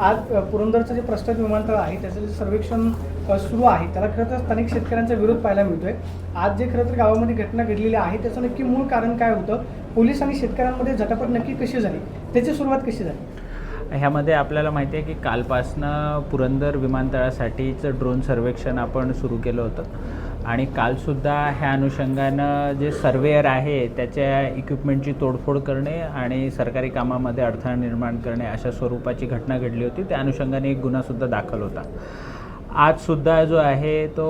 आज पुरंदरचं जे प्रस्तावित विमानतळ आहे त्याचं जे सर्वेक्षण सुरू आहे त्याला खरं तर स्थानिक शेतकऱ्यांचा विरोध पाहायला मिळतोय. आज जे खरं तर गावामध्ये घटना घडलेली आहे त्याचं नक्की मूळ कारण काय होतं? पोलीस आणि शेतकऱ्यांमध्ये झटापट नक्की कशी झाली? त्याची सुरुवात कशी झाली? ह्यामध्ये आपल्याला माहिती आहे की कालपासनं पुरंदर विमानतळासाठीचं ड्रोन सर्वेक्षण आपण सुरू केलं होतं. आणि कालसुद्धा ह्या अनुषंगानं जे सर्वेअर आहे त्याच्या इक्विपमेंटची तोडफोड करणे आणि सरकारी कामामध्ये अडथळा निर्माण करणे अशा स्वरूपाची घटना घडली होती. त्या अनुषंगाने एक गुन्हासुद्धा दाखल होता. आजसुद्धा जो आहे तो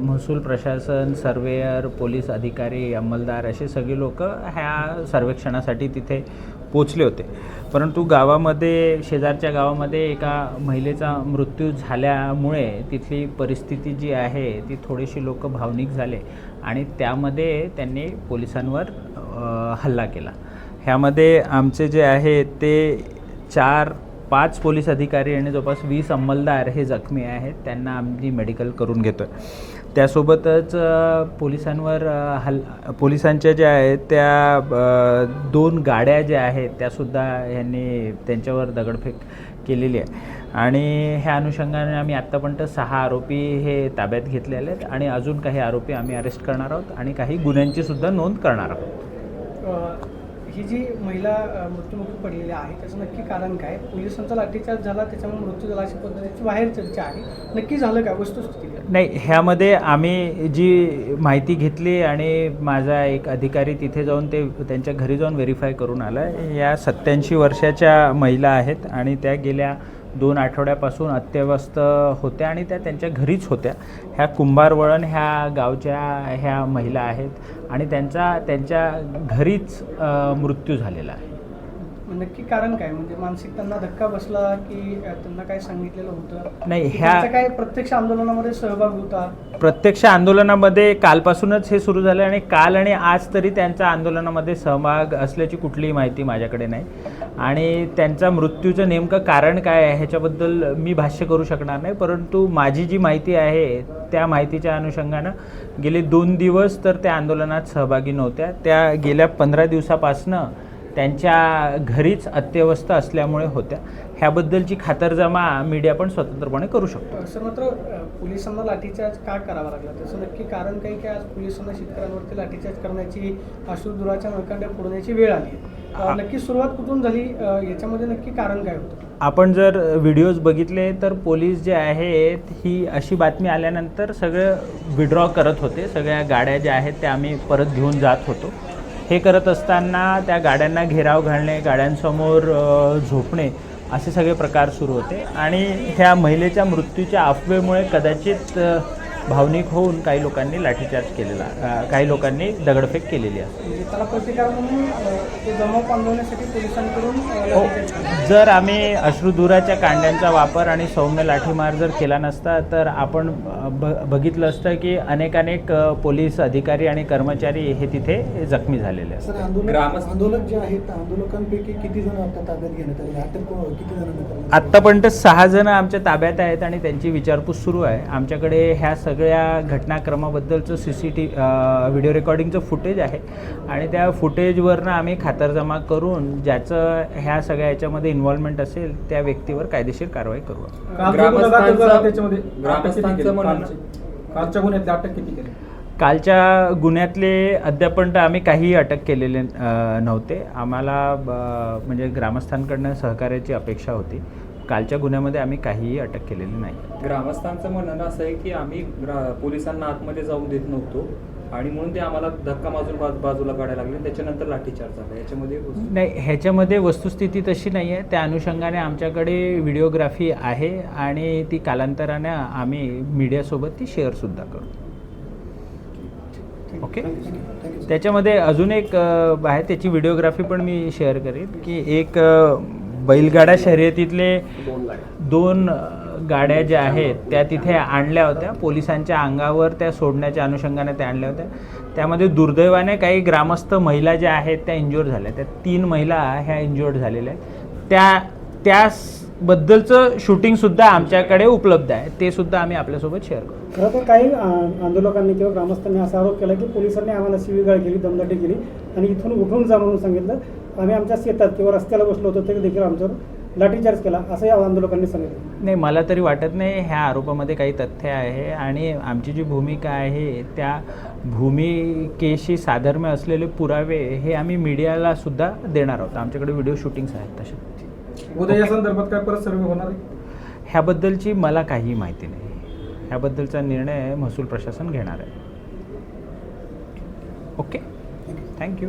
महसूल प्रशासन सर्वेअर पोलीस अधिकारी अंमलदार असे सगळे लोक ह्या सर्वेक्षणासाठी तिथे पोचले होते. परंतु गावामध्ये शेजारच्या गावामध्ये एका महिलेचा मृत्यू झाल्यामुळे तिथली परिस्थिती जी आहे ती थोडीशी लोक भावनिक झाले आणि त्यामध्ये त्यांनी पोलिसांवर हल्ला केला. ह्यामध्ये आमचे जे आहे ते चार पाच पोलीस अधिकारी आणि जवळपास वीस अंमलदार हे जखमी आहेत त्यांना आम्ही मेडिकल करून घेतो आहे त्यासोबतच पोलिसांवर हल पोलिसांच्या ज्या आहेत त्या दोन गाड्या ज्या आहेत त्यासुद्धा यांनी त्यांच्यावर दगडफेक केलेली आहे. आणि ह्या अनुषंगाने आम्ही आत्तापर्यंत सहा आरोपी हे ताब्यात घेतलेले आहेत आणि अजून काही आरोपी आम्ही अरेस्ट करणार आहोत आणि काही गुन्ह्यांची सुद्धा नोंद करणार आहोत. ही जी महिला मृत्यूमुखी मृत्युमुखी पडलेली आहे त्याचं नक्की कारण काय? पोलिसांचा लाठीचार्ज झाला त्याच्यामुळे मृत्यू झाला अशा पद्धतीची बाहेर चर्चा आहे. नक्की झालं काय वस्तुस्थिती? नाही ह्यामध्ये आम्ही जी माहिती घेतली आणि माझा एक अधिकारी तिथे जाऊन ते त्यांच्या घरी जाऊन व्हेरीफाय करून आला. या सत्याऐंशी वर्षाच्या महिला आहेत आणि त्या गेल्या दोन आठवड्यापासून अत्यवस्थ होत्या आणि त्या त्यांच्या घरीच होत्या. ह्या कुंभारवळण ह्या गावच्या ह्या महिला आहेत आणि त्यांचा त्यांच्या घरीच मृत्यू झालेला आहे. नक्की कारण काय? म्हणजे मानसिक त्यांना धक्का बसला की त्यांना काय सांगितलेलं होतं? नाही ह्या काय प्रत्यक्ष आंदोलनामध्ये सहभाग होता? प्रत्यक्ष आंदोलनामध्ये कालपासूनच हे सुरू झालं आणि काल आणि आज तरी त्यांचा आंदोलनामध्ये सहभाग असल्याची कुठलीही माहिती माझ्याकडे नाही. आणि त्यांचा मृत्यूचं नेमकं कारण काय आहे ह्याच्याबद्दल मी भाष्य करू शकणार नाही. परंतु माझी जी माहिती आहे त्या माहितीच्या अनुषंगानं गेले दोन दिवस तर त्या आंदोलनात सहभागी नव्हत्या. त्या गेल्या पंधरा दिवसापासनं त्यांच्या घरीच अत्यवस्थ असल्यामुळे होत्या. ह्याबद्दलची खातरजमा मीडिया पण स्वतंत्रपणे करू शकतो. सर मात्र पोलिसांना लाठीचार्ज का करावा लागला? त्याचं नक्की कारण काही की आज पोलिसांना शेतकऱ्यांवरती लाठीचार्ज करण्याची अश्रुधुराच्या नळकांड्या फोडण्याची वेळ आली नक्की सुरुवात कुठून झाली? याच्यामध्ये नक्की कारण काय होतं? आपण जर व्हिडिओज बघितले तर पोलीस जे आहेत ही अशी बातमी आल्यानंतर सगळं विड्रॉ करत होते. सगळ्या गाड्या ज्या आहेत त्या आम्ही परत घेऊन जात होतो. हे करत असताना त्या गाड्यांना घेराव घालणे गाड्यांसमोर झोपणे असे सगळे प्रकार सुरू होते. आणि ह्या महिलेच्या मृत्यूच्या अफवेमुळे कदाचित भावनिक होऊन काही लोकांनी लाठीचार्ज केलेला काही लोकांनी दगडफेक केलेली आहे म्हणजे हो. जर आम्ही अश्रुधुराच्या कांड्यांचा वापर आणि सौम्य लाठीमार जर केला नसता तर आपण ब बघितलं असतं की अनेक अनेक अ, पोलीस अधिकारी आणि कर्मचारी हे तिथे जखमी झालेले असतात आंदोलक जे आहेत आंदोलकांपैकी किती जण आता ताब्यात घेण्यात आले किती? आत्तापर्यंत सहा जण आमच्या ताब्यात आहेत आणि त्यांची विचारपूस सुरू आहे आमच्याकडे ह्या सगळ्या घटनाक्रमाबद्दलचं सी सी टी व्हिडिओ रेकॉर्डिंगचं फुटेज आहे. आणि त्या फुटेजवरनं आम्ही खातरजमा करून ज्याचं ह्या सगळ्या याच्यामध्ये इन्व्हॉल्वमेंट असेल त्या व्यक्तीवर कायदेशीर कारवाई करू. कालच्या गुन्ह्यातली अटक किती केली? कालच्या गुन्ह्यातले अद्यापर्यंत आम्ही काहीही अटक केलेले नव्हते. आम्हाला म्हणजे ग्रामस्थांकडनं सहकार्याची अपेक्षा होती. कालच्या गुन्ह्यामध्ये आम्ही काहीही अटक केलेली नाही. ग्रामस्थांचं म्हणणं असं आहे की आम्ही ग्रा- पोलिसांना आतमध्ये जाऊन देत नव्हतो आणि म्हणून ते आम्हाला धक्का माजून बाजू बाजूला काढायला लागले त्याच्यानंतर लाठीचार्ज झाला. याच्यामध्ये नाही ह्याच्यामध्ये वस्तुस्थिती तशी नाही आहे. त्या अनुषंगाने आमच्याकडे व्हिडिओग्राफी आहे आणि ती कालांतराने आम्ही मीडियासोबत ती शेअरसुद्धा करू. ओके. त्याच्यामध्ये अजून एक आहे त्याची व्हिडिओग्राफी पण मी शेअर करेन की एक बैलगाडा शर्यतीतले दोन गाड्या. ज्या आहेत त्या तिथे आणल्या होत्या. पोलिसांच्या अंगावर त्या सोडण्याच्या अनुषंगाने त्या आणल्या होत्या. त्यामध्ये दुर्दैवाने काही ग्रामस्थ महिला ज्या आहेत त्या इंज्युअर झाल्या. त्या तीन महिला ह्या इंज्युअर्ड झालेल्या आहेत. त्या त्या बद्दलचं शूटिंगसुद्धा आमच्याकडे उपलब्ध आहे. ते सुद्धा आम्ही आपल्यासोबत शेअर करू खरं तर काही आंदोलकांनी किंवा ग्रामस्थांनी असा आरोप केला की पोलिसांनी आम्हाला शिवीगाळ केली दमदाटी केली आणि इथून उठून जा म्हणून सांगितलं. आम्ही आमच्या शेतात किंवा रस्त्याला बसलो होतो तरी देखील आमच्यावर लाठीचार्ज केला असं या आंदोलकांनी सांगितलं. नाही मला तरी वाटत नाही ह्या आरोपामध्ये काही तथ्य आहे आणि आमची जी भूमिका आहे त्या भूमिकेशी साधर्म्य असलेले पुरावे हे आम्ही मीडियाला सुद्धा देणार आहोत. आमच्याकडे व्हिडिओ शूटिंग्स आहेत तसे. उद्या या संदर्भात काय परत सर्वे होणार आहे? ह्याबद्दलची मला काही माहिती नाही. ह्याबद्दलचा निर्णय महसूल प्रशासन घेणार आहे. ओके? थँक्यू